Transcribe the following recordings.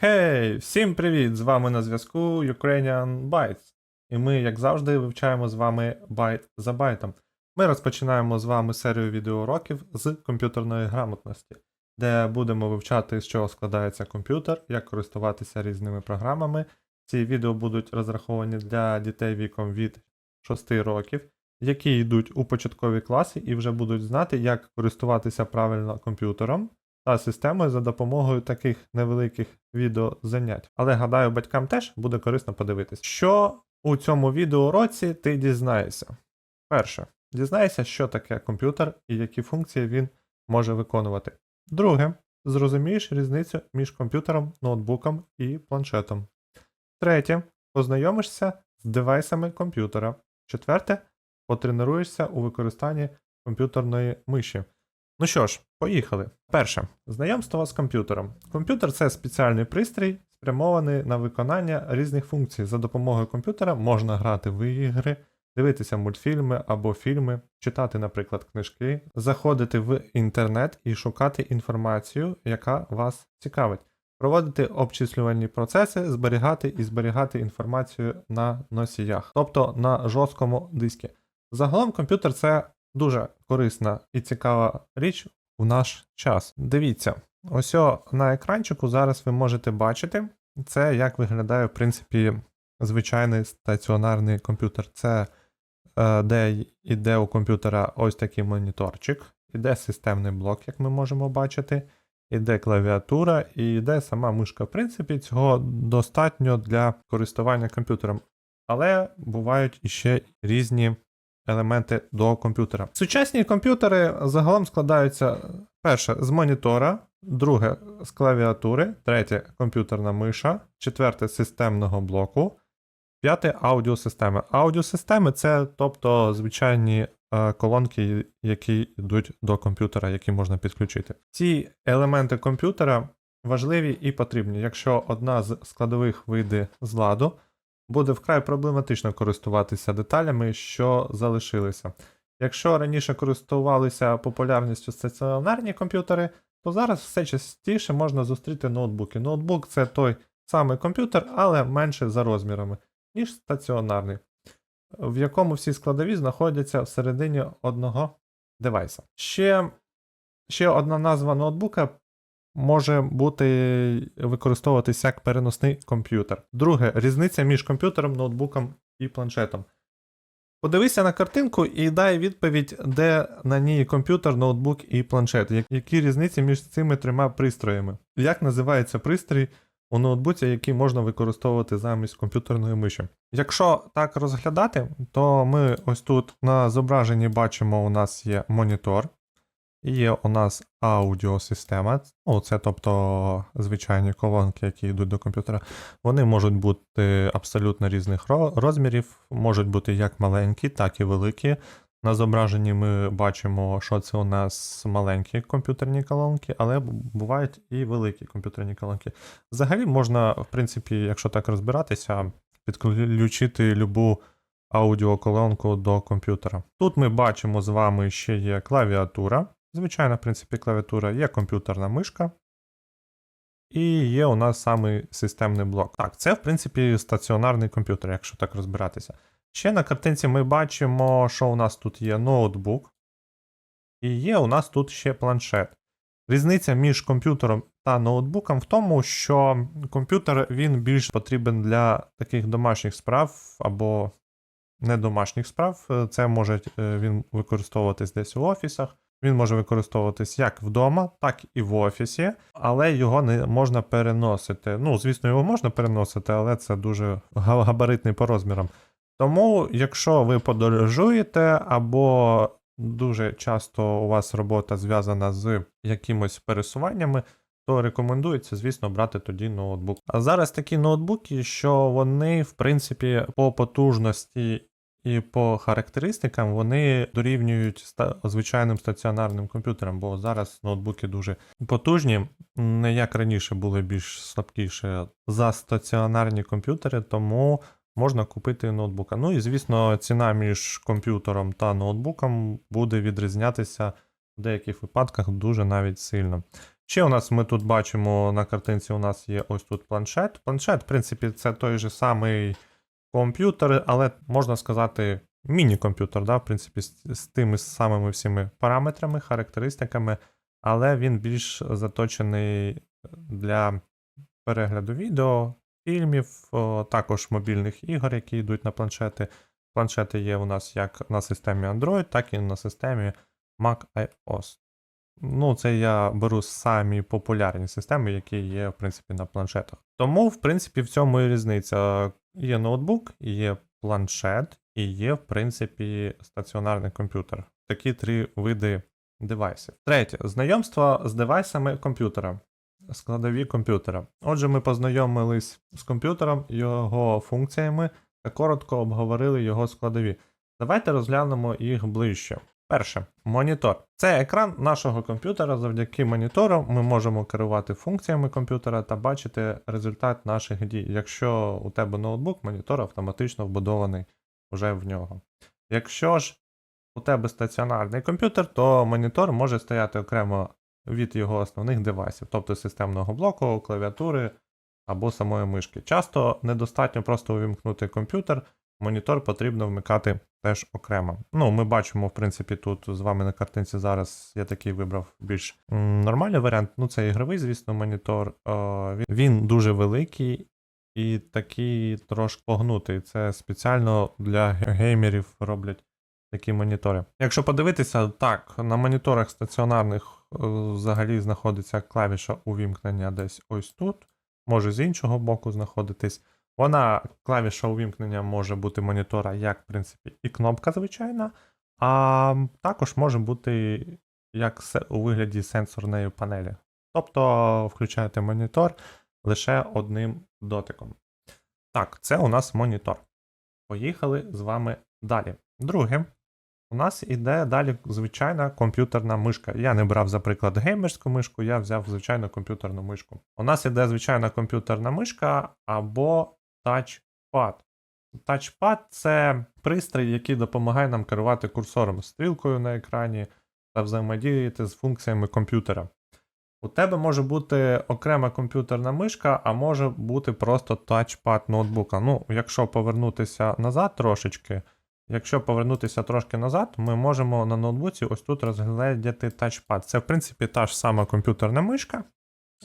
Хей, всім привіт! З вами на зв'язку Ukrainian Bytes. І ми, як завжди, вивчаємо з вами байт за байтом. Ми розпочинаємо з вами серію відеоуроків з комп'ютерної грамотності, де будемо вивчати, з чого складається комп'ютер, як користуватися різними програмами. Ці відео будуть розраховані для дітей віком від 6 років, які йдуть у початкові класи і вже будуть знати, як користуватися правильно комп'ютером та системою за допомогою таких невеликих відеозанять. Але гадаю, батькам теж буде корисно подивитись. Що у цьому відеоуроці ти дізнаєшся? Перше, дізнаєшся, що таке комп'ютер і які функції він може виконувати. Друге, зрозумієш різницю між комп'ютером, ноутбуком і планшетом. Третє, познайомишся з девайсами комп'ютера. Четверте, потренуєшся у використанні комп'ютерної миші. Ну що ж, поїхали. Перше, знайомство з комп'ютером. Комп'ютер це спеціальний пристрій, спрямований на виконання різних функцій. За допомогою комп'ютера можна грати в ігри, дивитися мультфільми або фільми, читати, наприклад, книжки, заходити в інтернет і шукати інформацію, яка вас цікавить, проводити обчислювальні процеси, зберігати і зберігати інформацію на носіях, тобто на жорсткому дискі. Загалом комп'ютер це дуже корисна і цікава річ у наш час. Дивіться, ось на екранчику зараз ви можете бачити, це як виглядає, в принципі, звичайний стаціонарний комп'ютер. Це е, де йде у комп'ютера ось такий моніторчик, іде системний блок, як ми можемо бачити, іде клавіатура і йде сама мишка. В принципі, цього достатньо для користування комп'ютером. Але бувають іще різні елементи до комп'ютера. Сучасні комп'ютери загалом складаються перше з монітора, друге з клавіатури, третє комп'ютерна миша, четверте системного блоку, п'яте аудіосистеми. Аудіосистеми це тобто звичайні е, колонки, які йдуть до комп'ютера, які можна підключити. Ці елементи комп'ютера важливі і потрібні. Якщо одна з складових вийде з ладу, буде вкрай проблематично користуватися деталями, що залишилися. Якщо раніше користувалися популярністю стаціонарні комп'ютери, то зараз все частіше можна зустріти ноутбуки. Ноутбук це той самий комп'ютер, але менше за розмірами, ніж стаціонарний, в якому всі складові знаходяться всередині одного девайса. Ще, ще одна назва ноутбука може бути використовуватися як переносний комп'ютер. Друге, різниця між комп'ютером, ноутбуком і планшетом. Подивися на картинку і дай відповідь, де на ній комп'ютер, ноутбук і планшет. Які різниці між цими трьома пристроями? Як називається пристрій у ноутбуці, який можна використовувати замість комп'ютерної миші? Якщо так розглядати, то ми ось тут на зображенні бачимо, у нас є монітор. Є у нас аудіосистема, ну, це тобто звичайні колонки, які йдуть до комп'ютера. Вони можуть бути абсолютно різних розмірів, можуть бути як маленькі, так і великі. На зображенні ми бачимо, що це у нас маленькі комп'ютерні колонки, але бувають і великі комп'ютерні колонки. Взагалі можна, в принципі, якщо так розбиратися, підключити любу аудіоколонку до комп'ютера. Тут ми бачимо з вами ще є клавіатура. Звичайна, в принципі, клавіатура, є комп'ютерна мишка. І є у нас самий системний блок. Так, це, в принципі, стаціонарний комп'ютер, якщо так розбиратися. Ще на картинці ми бачимо, що у нас тут є ноутбук, і є у нас тут ще планшет. Різниця між комп'ютером та ноутбуком в тому, що комп'ютер він більш потрібен для таких домашніх справ або недомашніх справ. Е, Це може е, він використовуватись десь у офісах. Він може використовуватись як вдома, так і в офісі, але його не можна переносити. Ну, звісно, його можна переносити, але це дуже габаритний по розмірам. Тому, якщо ви подорожуєте або дуже часто у вас робота зв'язана з якимось пересуваннями, то рекомендується, звісно, брати тоді ноутбук. А зараз такі ноутбуки, що вони, в принципі, по потужності і по характеристикам вони дорівнюють звичайним стаціонарним комп'ютерам, бо зараз ноутбуки дуже потужні, не як раніше були більш слабкіше за стаціонарні комп'ютери, тому можна купити ноутбука. Ну і звісно, ціна між комп'ютером та ноутбуком буде відрізнятися в деяких випадках дуже навіть сильно. Ще у нас ми тут бачимо на картинці, у нас є ось тут планшет. Планшет, в принципі, це той же самий комп'ютер, але можна сказати, міні-комп'ютер, да, в принципі, з, з тими самими всіми параметрами, характеристиками, але він більш заточений для перегляду відео, фільмів, також мобільних ігор, які йдуть на планшети. Планшети є у нас як на системі Android, так і на системі Mac iOS. Ну, це я беру самі популярні системи, які є, в принципі, на планшетах. Тому, в принципі, в цьому і різниця. Є ноутбук, є планшет, і є, в принципі, стаціонарний комп'ютер. Такі три види девайсів. Третє знайомство з девайсами комп'ютера. Складові комп'ютера. Отже, ми познайомились з комп'ютером, його функціями та коротко обговорили його складові. Давайте розглянемо їх ближче. Перше, монітор. Це екран нашого комп'ютера. Завдяки монітору ми можемо керувати функціями комп'ютера та бачити результат наших дій. Якщо у тебе ноутбук, монітор автоматично вбудований вже в нього. Якщо ж у тебе стаціонарний комп'ютер, то монітор може стояти окремо від його основних девайсів, тобто системного блоку, клавіатури або самої мишки. Часто недостатньо просто увімкнути комп'ютер, монітор потрібно вмикати теж окремо. Ну, ми бачимо, в принципі, тут з вами на картинці зараз я такий вибрав більш нормальний варіант. Ну, це ігровий, звісно, монітор. Він, він дуже великий і такий трошки погнутий. Це спеціально для геймерів роблять такі монітори. Якщо подивитися, так, на моніторах стаціонарних е, взагалі знаходиться клавіша увімкнення десь ось тут, може з іншого боку знаходитись. Вона, клавіша увімкнення може бути монітора, як, в принципі, і кнопка звичайна, а також може бути як у вигляді сенсорної панелі. Тобто включаєте монітор лише одним дотиком. Так, це у нас монітор. Поїхали з вами далі. Друге, у нас іде далі звичайна комп'ютерна мишка. Я не брав, за приклад, геймерську мишку, я взяв звичайну комп'ютерну мишку. У нас іде звичайна комп'ютерна мишка або тачпад. Тачпад це пристрій, який допомагає нам керувати курсором, стрілкою на екрані та взаємодіяти з функціями комп'ютера. У тебе може бути окрема комп'ютерна мишка, а може бути просто тачпад ноутбука. Ну, якщо повернутися назад трошечки, якщо повернутися трошки назад, ми можемо на ноутбуці ось тут розглядіти тачпад. Це, в принципі, та ж сама комп'ютерна мишка,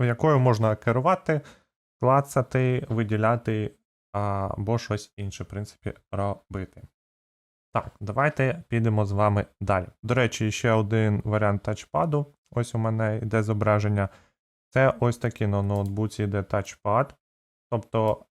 якою можна керувати, клацати, виділяти або щось інше, в принципі, робити. Так, давайте підемо з вами далі. До речі, ще один варіант тачпаду. Ось у мене йде зображення. Це ось такий на ноутбуці йде тачпад. Тобто,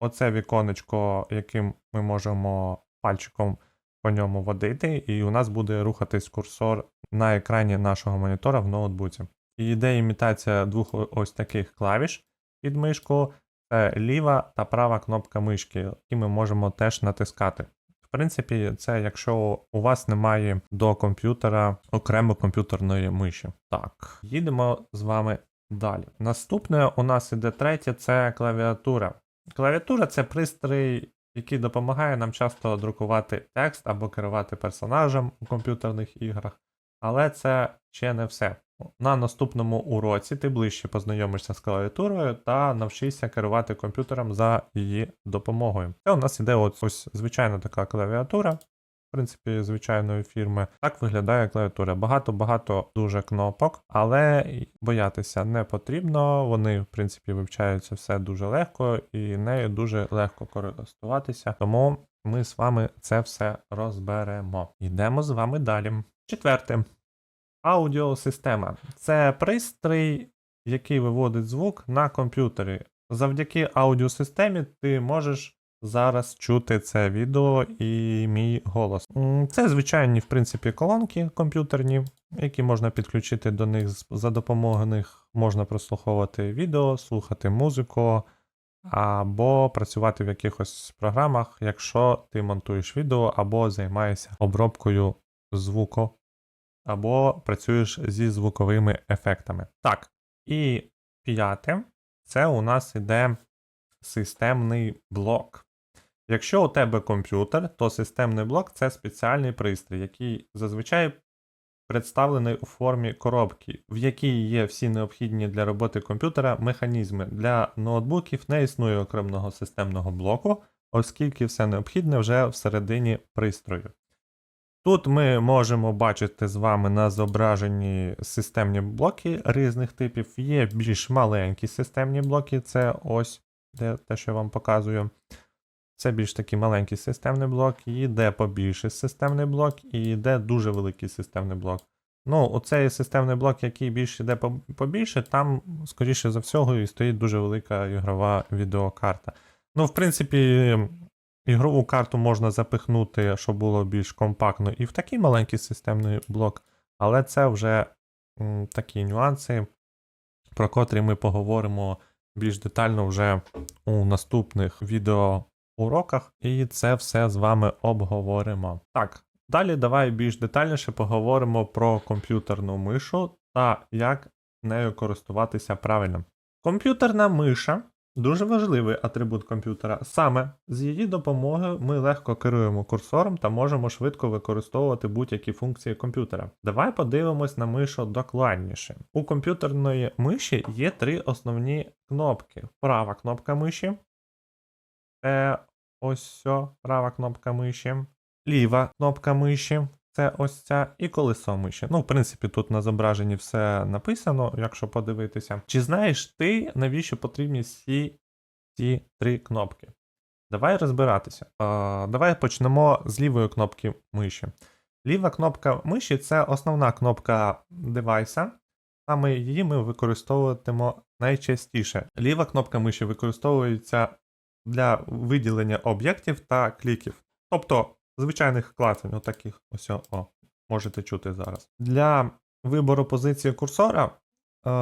оце віконечко, яким ми можемо пальчиком по ньому водити, і у нас буде рухатись курсор на екрані нашого монітора в ноутбуці. І йде імітація двох ось таких клавіш під мишку. Це ліва та права кнопка мишки, які ми можемо теж натискати. В принципі, це якщо у вас немає до комп'ютера окремо комп'ютерної миші. Так, їдемо з вами далі. Наступне у нас іде третє це клавіатура. Клавіатура це пристрій, який допомагає нам часто друкувати текст або керувати персонажем у комп'ютерних іграх. Але це ще не все. На наступному уроці ти ближче познайомишся з клавіатурою та навчишся керувати комп'ютером за її допомогою. Це у нас іде ось, ось звичайна така клавіатура, в принципі, звичайної фірми. Так виглядає клавіатура. Багато-багато дуже кнопок, але боятися не потрібно. Вони, в принципі, вивчаються все дуже легко і нею дуже легко користуватися. Тому ми з вами це все розберемо. Йдемо з вами далі. Четверте. Аудіосистема це пристрій, який виводить звук на комп'ютері. Завдяки аудіосистемі ти можеш зараз чути це відео і мій голос. Це звичайні, в принципі, колонки комп'ютерні, які можна підключити до них за допомогою них можна прослуховувати відео, слухати музику або працювати в якихось програмах, якщо ти монтуєш відео або займаєшся обробкою звуку або працюєш зі звуковими ефектами. Так, і п'яте, це у нас іде системний блок. Якщо у тебе комп'ютер, то системний блок це спеціальний пристрій, який зазвичай представлений у формі коробки, в якій є всі необхідні для роботи комп'ютера механізми. Для ноутбуків не існує окремого системного блоку, оскільки все необхідне вже всередині пристрою. Тут ми можемо бачити з вами на зображенні системні блоки різних типів. Є більш маленькі системні блоки, це ось де те, що я вам показую. Це більш такий маленький системний блок, і йде побільший системний блок, і йде дуже великий системний блок. Ну, оцей системний блок, який більш йде побільше, там, скоріше за всього, і стоїть дуже велика ігрова відеокарта. Ну, в принципі, ігрову карту можна запихнути, щоб було більш компактно, і в такий маленький системний блок, але це вже м, такі нюанси, про котрі ми поговоримо більш детально вже у наступних відеоуроках, і це все з вами обговоримо. Так, далі давай більш детальніше поговоримо про комп'ютерну мишу та як нею користуватися правильно. Комп'ютерна миша дуже важливий атрибут комп'ютера. Саме з її допомогою ми легко керуємо курсором та можемо швидко використовувати будь-які функції комп'ютера. Давай подивимось на мишу докладніше. У комп'ютерної миші є три основні кнопки: права кнопка миші. Це ось ця права кнопка миші. Ліва кнопка миші. Це ось ця і колесо миші. Ну, в принципі, тут на зображенні все написано, якщо подивитися. Чи знаєш ти, навіщо потрібні всі ці три кнопки? Давай розбиратися. А, давай почнемо з лівої кнопки миші. Ліва кнопка миші це основна кнопка девайса. Саме її ми використовуватимемо найчастіше. Ліва кнопка миші використовується для виділення об'єктів та кліків. Тобто звичайних клацань, отаких ось о, можете чути зараз. Для вибору позиції курсора е,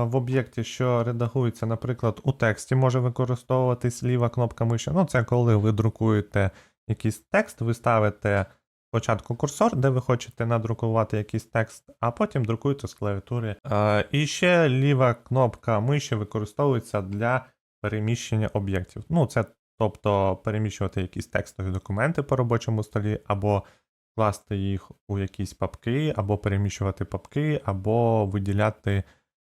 в об'єкті, що редагується, наприклад, у тексті, може використовуватись ліва кнопка миші. Ну, це коли ви друкуєте якийсь текст, ви ставите спочатку курсор, де ви хочете надрукувати якийсь текст, а потім друкуєте з клавіатури. Е, І ще ліва кнопка миші використовується для переміщення об'єктів. Ну, це тобто переміщувати якісь текстові документи по робочому столі, або класти їх у якісь папки, або переміщувати папки, або виділяти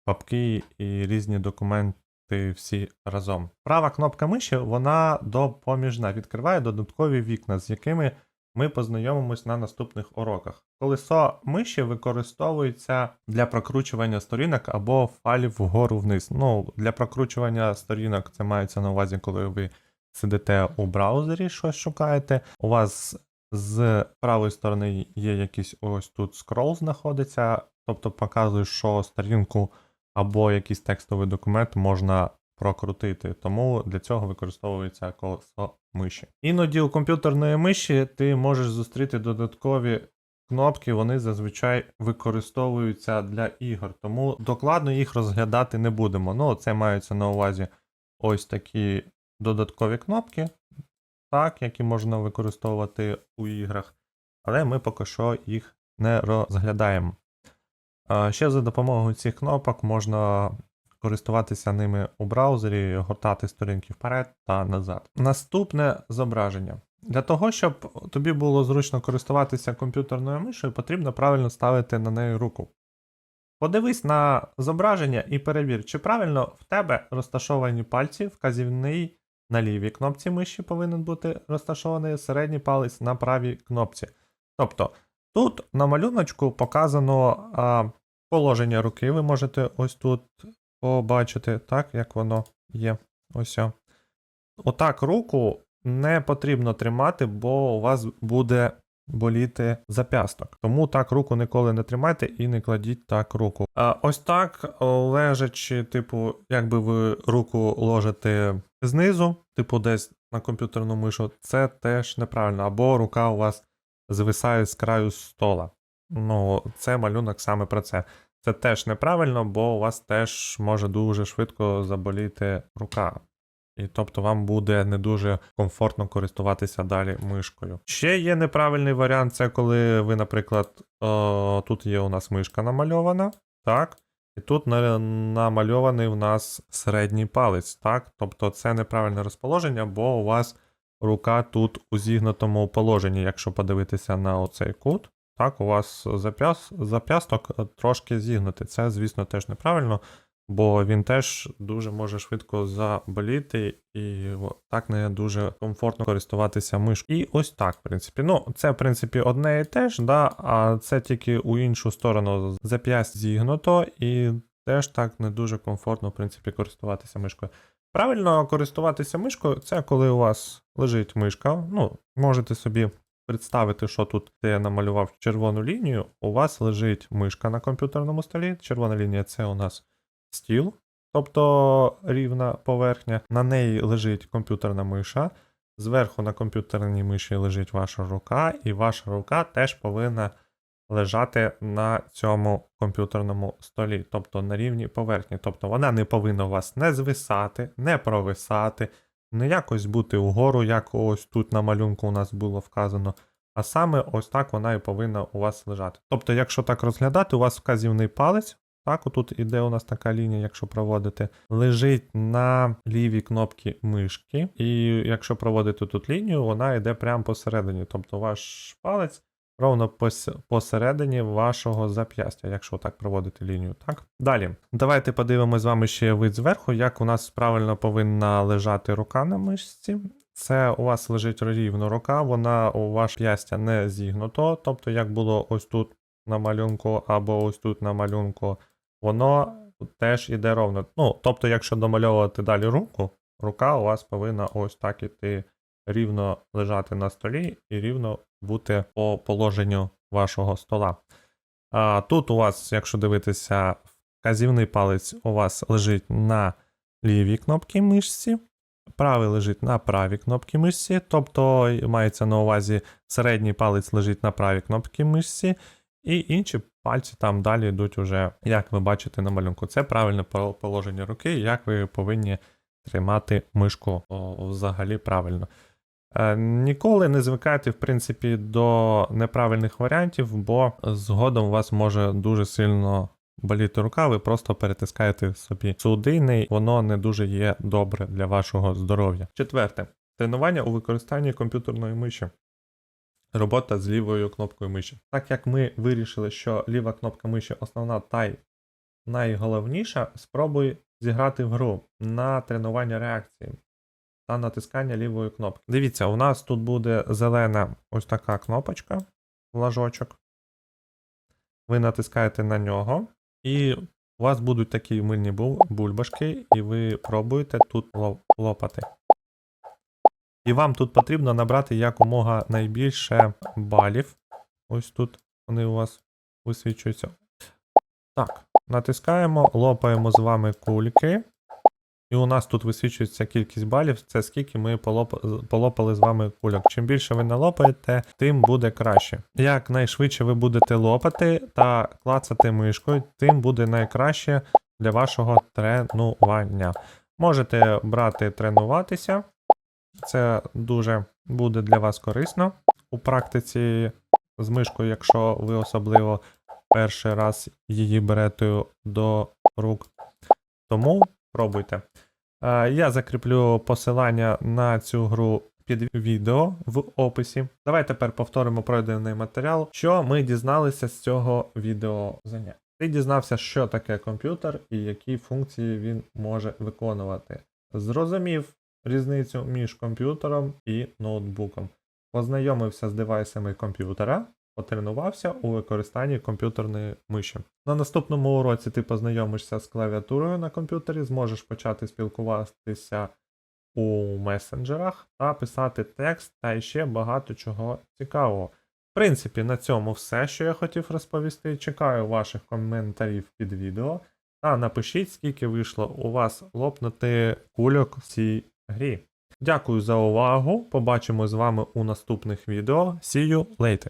папки і різні документи всі разом. Права кнопка миші вона допоміжна, відкриває додаткові вікна, з якими ми познайомимось на наступних уроках. Колесо миші використовується для прокручування сторінок або файлів вгору вниз. Ну, для прокручування сторінок це мається на увазі, коли ви сидите у браузері, щось шукаєте. У вас з правої сторони є якийсь ось тут скрол знаходиться, тобто показує, що сторінку або якийсь текстовий документ можна прокрутити. Тому для цього використовується колесо миші. Іноді у комп'ютерної миші ти можеш зустріти додаткові кнопки, вони зазвичай використовуються для ігор, тому докладно їх розглядати не будемо. Ну, це маються на увазі ось такі додаткові кнопки, так, які можна використовувати у іграх, але ми поки що їх не розглядаємо. Ще за допомогою цих кнопок можна користуватися ними у браузері, гортати сторінки вперед та назад. Наступне зображення. Для того, щоб тобі було зручно користуватися комп'ютерною мишею, потрібно правильно ставити на неї руку. Подивись на зображення і перевір, чи правильно в тебе розташовані пальці, вказівний на лівій кнопці миші повинен бути розташований середній палець на правій кнопці. Тобто, тут на малюночку показано а, положення руки. Ви можете ось тут побачити, так, як воно є. Ось. Отак руку не потрібно тримати, бо у вас буде боліти зап'ясток. Тому так руку ніколи не тримайте і не кладіть так руку. А ось так, лежачи, типу, якби ви руку ложите знизу, типу десь на комп'ютерну мишу, це теж неправильно. Або рука у вас звисає з краю стола. Ну, це малюнок саме про це. Це теж неправильно, бо у вас теж може дуже швидко заболіти рука. І тобто вам буде не дуже комфортно користуватися далі мишкою. Ще є неправильний варіант, це коли ви, наприклад, о, тут є у нас мишка намальована, так? І тут намальований у нас середній палець, так? Тобто це неправильне розположення, бо у вас рука тут у зігнутому положенні, якщо подивитися на оцей кут, так, у вас зап'яс, зап'ясток трошки зігнутий. Це, звісно, теж неправильно, бо він теж дуже може швидко заболіти, і так не дуже комфортно користуватися мишкою. І ось так, в принципі. Ну, це, в принципі, одне і те ж, да, а це тільки у іншу сторону зап'ясть зігнуто, і теж так не дуже комфортно, в принципі, користуватися мишкою. Правильно користуватися мишкою це коли у вас лежить мишка. Ну, можете собі представити, що тут я намалював червону лінію. У вас лежить мишка на комп'ютерному столі. Червона лінія це у нас стіл, тобто рівна поверхня. На неї лежить комп'ютерна миша. Зверху на комп'ютерній миші лежить ваша рука, і ваша рука теж повинна лежати на цьому комп'ютерному столі, тобто на рівні поверхні. Тобто вона не повинна у вас не звисати, не провисати, не якось бути угору, як ось тут на малюнку у нас було вказано. А саме ось так вона і повинна у вас лежати. Тобто, якщо так розглядати, у вас вказівний палець, так, отут іде у нас така лінія, якщо проводити, лежить на лівій кнопці мишки, і якщо проводити тут лінію, вона йде прямо посередині. Тобто ваш палець ровно пос- посередині вашого зап'ястя, якщо так проводити лінію. Так? Далі, давайте подивимось з вами ще вид зверху, як у нас правильно повинна лежати рука на мишці. Це у вас лежить рівно рука, вона у ваше п'ястя не зігнуто, тобто як було ось тут на малюнку або ось тут на малюнку, воно теж іде ровно. Ну, тобто, якщо домальовувати далі руку, рука у вас повинна ось так іти рівно лежати на столі і рівно бути по положенню вашого стола. А, тут у вас, якщо дивитися, вказівний палець у вас лежить на лівій кнопці мишці, правий лежить на правій кнопці мишці, тобто мається на увазі середній палець лежить на правій кнопці мишці, і інші пальці там далі йдуть уже, як ви бачите на малюнку. Це правильне положення руки, як ви повинні тримати мишку взагалі правильно. Е, Ніколи не звикайте, в принципі, до неправильних варіантів, бо згодом у вас може дуже сильно боліти рука, ви просто перетискаєте собі судини, воно не дуже є добре для вашого здоров'я. Четверте. Тренування у використанні комп'ютерної миші. Робота з лівою кнопкою миші. Так як ми вирішили, що ліва кнопка миші основна та й найголовніша, спробуй зіграти в гру на тренування реакції та натискання лівої кнопки. Дивіться, у нас тут буде зелена ось така кнопочка, флажочок. Ви натискаєте на нього, і у вас будуть такі мильні бульбашки, і ви пробуєте тут лопати. І вам тут потрібно набрати якомога найбільше балів. Ось тут вони у вас висвічуються. Так, натискаємо, лопаємо з вами кульки. І у нас тут висвічується кількість балів, це скільки ми полоп- полопали з вами кульок. Чим більше ви налопаєте, тим буде краще. Як найшвидше ви будете лопати та клацати мишкою, тим буде найкраще для вашого тренування. Можете брати тренуватися, це дуже буде для вас корисно у практиці з мишкою, якщо ви особливо перший раз її берете до рук. Тому пробуйте. Е, Я закріплю посилання на цю гру під відео в описі. Давай тепер повторимо пройдений матеріал, що ми дізналися з цього відео заняття. Ти дізнався, що таке комп'ютер і які функції він може виконувати. Зрозумів різницю між комп'ютером і ноутбуком. Познайомився з девайсами комп'ютера, потренувався у використанні комп'ютерної миші. На наступному уроці ти познайомишся з клавіатурою на комп'ютері, зможеш почати спілкуватися у месенджерах та писати текст та ще багато чого цікавого. В принципі, на цьому все, що я хотів розповісти. Чекаю ваших коментарів під відео. Та напишіть, скільки вийшло у вас лопнути кульок в цій грі. Дякую за увагу. Побачимо з вами у наступних відео. See you later!